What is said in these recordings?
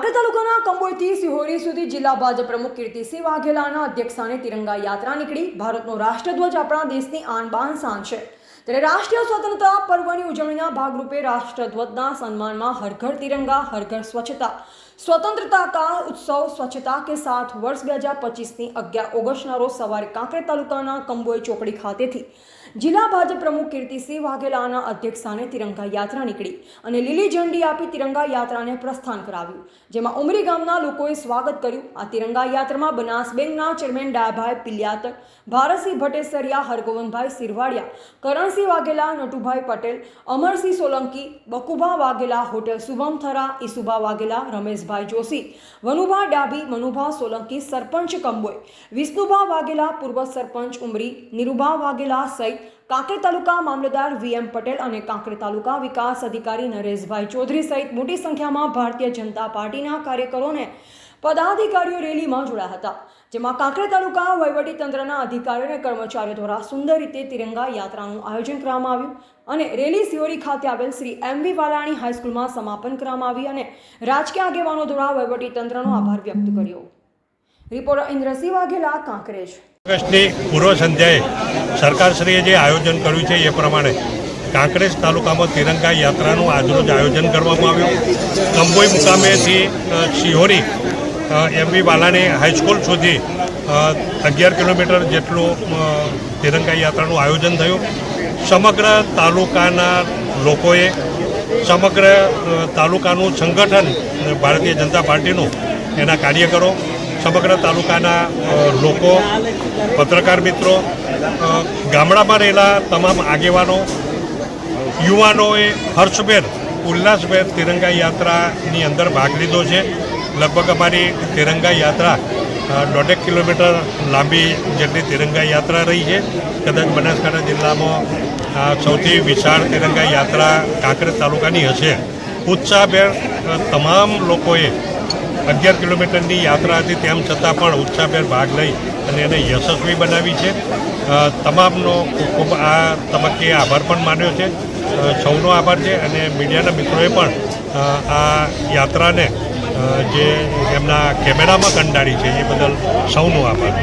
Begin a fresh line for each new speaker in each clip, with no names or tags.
કાંકરેજ તાલુકાના કંબોળથી સિહોરી સુધી જિલ્લા ભાજપ પ્રમુખ કીર્તિસિંહ વાઘેલાના અધ્યક્ષસ્થાને તિરંગા યાત્રા નીકળી. ભારતનો રાષ્ટ્રધ્વજ આપણા દેશની આન બાન શાન છે. ત્યારે રાષ્ટ્રીય સ્વતંત્રતા પર્વની ઉજવણીના ભાગરૂપે રાષ્ટ્રધ્વજના સન્માનમાં હરઘર તિરંગા, હરઘર સ્વચ્છતા, સ્વતંત્રતા કા ઉત્સવ સ્વચ્છતા કે સાથ વર્ષ બે હજાર પચીસની અગિયાર ઓગસ્ટના રોજ સવારે કાંકરેજ તાલુકાના કંબોઈ ચોકડી ખાતેથી જિલ્લા ભાજપ પ્રમુખ કીર્તિસિંહ વાઘેલાના અધ્યક્ષસ્થાને તિરંગા યાત્રા નીકળી અને લીલી ઝંડી આપી તિરંગા યાત્રાને પ્રસ્થાન કરાવ્યું. જેમાં ઉમરી ગામના લોકોએ સ્વાગત કર્યું. આ તિરંગા યાત્રામાં બનાસ બેંકના ચેરમેન ડાભાઈ પિલ્યાતર, ભારતસિંહ ભટ્ટેસરિયા હરગોવનભાઈ સિરવાડિયા કરણસિંહ વાઘેલા, નટુભાઈ પટેલ, અમરસિંહ સોલંકી, બકુભા વાઘેલા, હોટેલ શુભમ થરા, ઈસુભા વાઘેલા, રમેશભાઈ જોશી, વનુભા ડાભી, મનુભા સોલંકી, સરપંચ કંબોય વિષ્ણુભા વાઘેલા, પૂર્વ સરપંચ ઉમરી, નિરુભા વાઘેલા સહિત કાંકરેજ તાલુકા મામલતદાર વીએમ પટેલ અને કાંકરે તાલુકા વિકાસ અધિકારી નરેશભાઈ ચૌધરી સહિત મોટી સંખ્યામાં ભારતીય જનતા પાર્ટીના કાર્યકરોને પદાધિકારીઓ રેલીમાં જોડાયા હતા, જેમાં કાંકરે તાલુકા વહીવટી તંત્રના અધિકારીઓ અને કર્મચારીઓ દ્વારા સુંદર રીતે તિરંગા યાત્રાનું આયોજન કરવામાં આવ્યું અને રેલી સિયોરી ખાતે આવેલ શ્રી એમ વી વાલાણી હાઈસ્કૂલમાં સમાપન કરવામાં આવી અને રાજકીય આગેવાનો દ્વારા વહીવટી તંત્રનો આભાર વ્યક્ત કર્યો. રિપોર્ટર ઇન્દ્રસિંહ વાઘેલા કાંકરેજ
ઓગસ્ટની પૂર્વ સંધ્યાએ સરકારશ્રીએ જે આયોજન કર્યું છે એ પ્રમાણે કાંકરેજ તાલુકામાં તિરંગા યાત્રાનું આજરોજ આયોજન કરવામાં આવ્યું. કંબોઈ મુકામેથી શિહોરી એમવી બાલાની હાઈસ્કૂલ સુધી અગિયાર કિલોમીટર જેટલું તિરંગા યાત્રાનું આયોજન થયું. સમગ્ર તાલુકાના લોકોએ, સમગ્ર તાલુકાનું સંગઠન, ભારતીય જનતા પાર્ટીનું એના કાર્યકરો, સમગ્ર તાલુકાના લોકો, પત્રકાર મિત્રો ગામડામાં રહેલા તમામ આગેવાનો, યુવાનોએ હર્ષભેર, ઉલ્લાસભેર તિરંગા યાત્રાની અંદર ભાગ લીધો છે. લગભગ અમારી તિરંગા યાત્રા દોઢેક કિલોમીટર લાંબી જેટલી તિરંગા યાત્રા રહી છે. કદાચ બનાસકાંઠા જિલ્લામાં સૌથી વિશાળ તિરંગા યાત્રા કાંકરેજ તાલુકાની હશે. ઉત્સાહભેર તમામ લોકોએ અગિયાર કિલોમીટરની યાત્રા હતી, તેમ છતાં પણ ઉત્સાહભેર ભાગ લઈ અને એને યશસ્વી બનાવી છે. તમામનો ખૂબ ખૂબ આ તબક્કે આભાર પણ માન્યો છે. સૌનો આભાર છે અને મીડિયાના મિત્રોએ પણ આ યાત્રાને જે એમના કેમેરામાં કંડારી છે, એ બદલ સૌનો આભાર.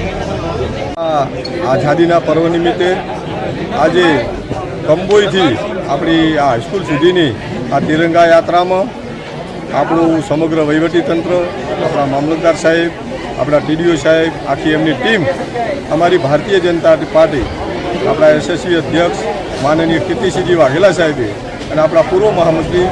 આઝાદીના પર્વ નિમિત્તે આજે કંબોઈથી આપણી આ હાઈસ્કૂલ સુધીની આ તિરંગા યાત્રામાં આપણું સમગ્ર વહીવટીતંત્ર આપણા મામલતદાર સાહેબ, આપણા ટીડીઓ સાહેબ, આખી એમની ટીમ, અમારી ભારતીય જનતા પાર્ટી, આપણા એસએસસી અધ્યક્ષ, માનનીય કીર્તિસિંહજી વાઘેલા સાહેબે અને આપણા પૂર્વ મહામંત્રી